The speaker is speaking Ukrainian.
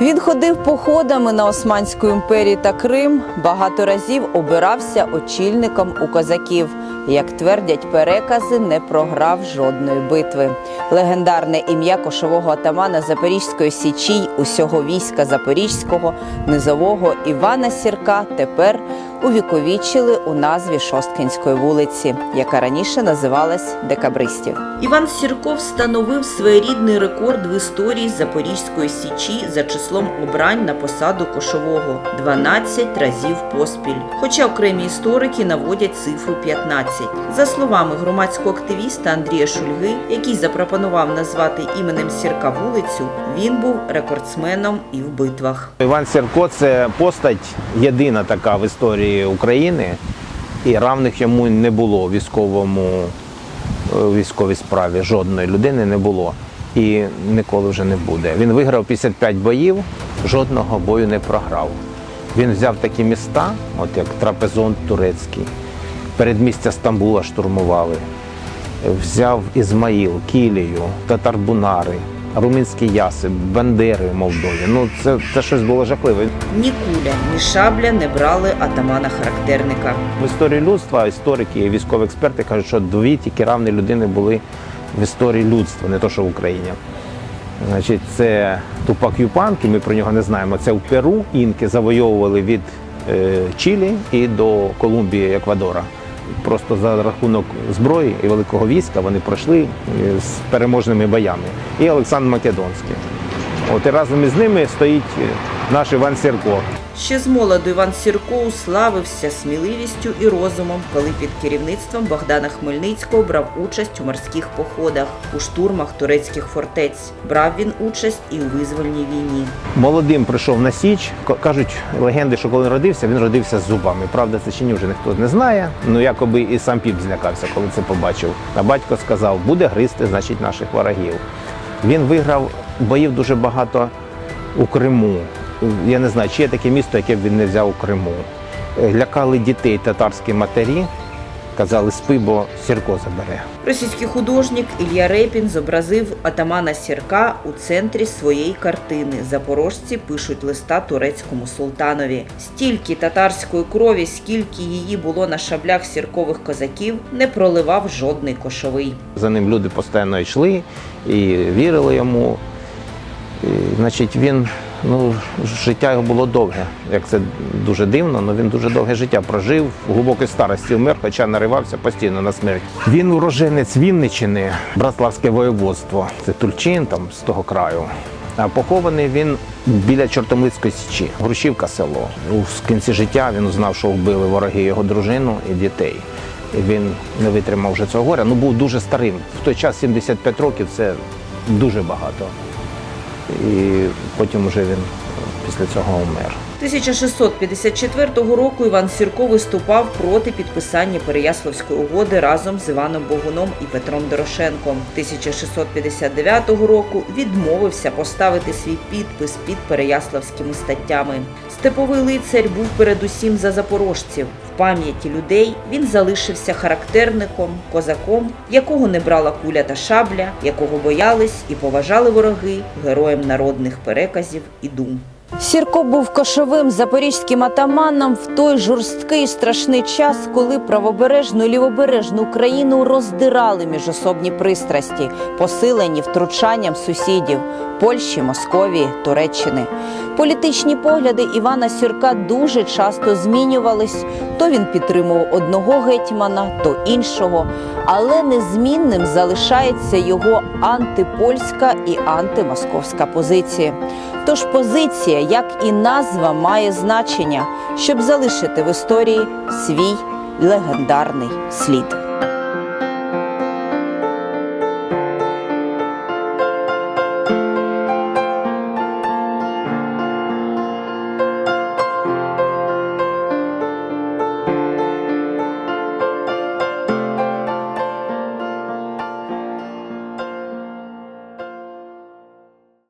Він ходив походами на Османську імперію та Крим, багато разів обирався очільником у козаків. Як твердять перекази, не програв жодної битви. Легендарне ім'я кошового атамана Запорізької січі й усього війська Запорізького низового Івана Сірка тепер увіковічили у назві Шосткинської вулиці, яка раніше називалась Декабристів. Іван Сірко встановив своєрідний рекорд в історії Запорізької січі за числом обрань на посаду кошового 12 разів поспіль. Хоча окремі історики наводять цифру 15. За словами громадського активіста Андрія Шульги, який запропонував назвати іменем Сірка вулицю, він був рекордсменом і в битвах. Іван Сірко це постать єдина така в історії України, і равних йому не було військовому е, військовій справі. Жодної людини не було і ніколи вже не буде. Він виграв 55 боїв, жодного бою не програв. Він взяв такі міста, от як Трапезон турецький, передмістя Стамбула штурмували. Взяв Ізмаїл, Кілію, Татарбунари, Румінський Ясип, Бандери в Молдові. Ну це, це щось було жахливе. Ні куля, ні шабля не брали атамана характерника. В історії людства історики і військові експерти кажуть, що дві тільки равні людини були в історії людства, не то що в Україні. Значить, це Тупак Юпанки, ми про нього не знаємо. Це в Перу інки завойовували від е, Чилі і до Колумбії, Еквадора. Просто за рахунок зброї і великого війська вони пройшли е, з переможними боями. І Олександр Македонський. От і разом із ними стоїть е, наш Іван Сірко. Ще з молоду Іван Сірко уславився сміливістю і розумом, коли під керівництвом Богдана Хмельницького брав участь у морських походах, у штурмах турецьких фортець. Брав він участь і у визвольній війні. Молодим прийшов на Січ. Кажуть легенди, що коли він родився, він родився з зубами. Правда, це чи ні вже ніхто не знає. Ну якоби і сам піп злякався, коли це побачив. А батько сказав, буде гризти, значить, наших ворогів. Він виграв боїв дуже багато у Криму. Я не знаю, чи є таке місто, яке б він не взяв у Криму. Е, Лякали дітей татарські матері, казали, спи, бо Сірко забере. Російський художник Ілля Репін зобразив атамана Сірка у центрі своєї картини. Запорожці пишуть листа турецькому султанові. Стільки татарської крові, скільки її було на шаблях сіркових козаків, не проливав жодний кошовий. За ним люди постійно йшли і вірили йому. І, значить, він, ну, життя його було довге. Як це дуже дивно, але він дуже довге життя прожив, в глибокій старості вмер, хоча наривався постійно на смерть. Він уроженець Вінничини, Братславське воєводство. Це Тульчин там з того краю. А похований він біля Чортомлицької січі, Грушівка село. У кінці життя він узнав, що вбили вороги його дружину і дітей. І він не витримав вже цього горя. Ну був дуже старим. В той час 75 років це дуже багато. І потім вже він після цього умер. 1654 року Іван Сірко виступав проти підписання Переяславської угоди разом з Іваном Богуном і Петром Дорошенком. 1669 року відмовився поставити свій підпис під Переяславськими статтями. Степовий лицар був передусім за запорожців. Пам'яті людей він залишився характерником, козаком, якого не брала куля та шабля, якого боялись і поважали вороги, героєм народних переказів і дум. Сірко був кошовим запорізьким атаманом в той жорсткий страшний час, коли правобережну і лівобережну Україну роздирали міжособні пристрасті, посилені втручанням сусідів Польщі, Московії, Туреччини. Політичні погляди Івана Сірка дуже часто змінювались. То він підтримував одного гетьмана, то іншого, але незмінним залишається його антипольська і антимосковська позиція. Тож позиція, як і назва, має значення, щоб залишити в історії свій легендарний слід.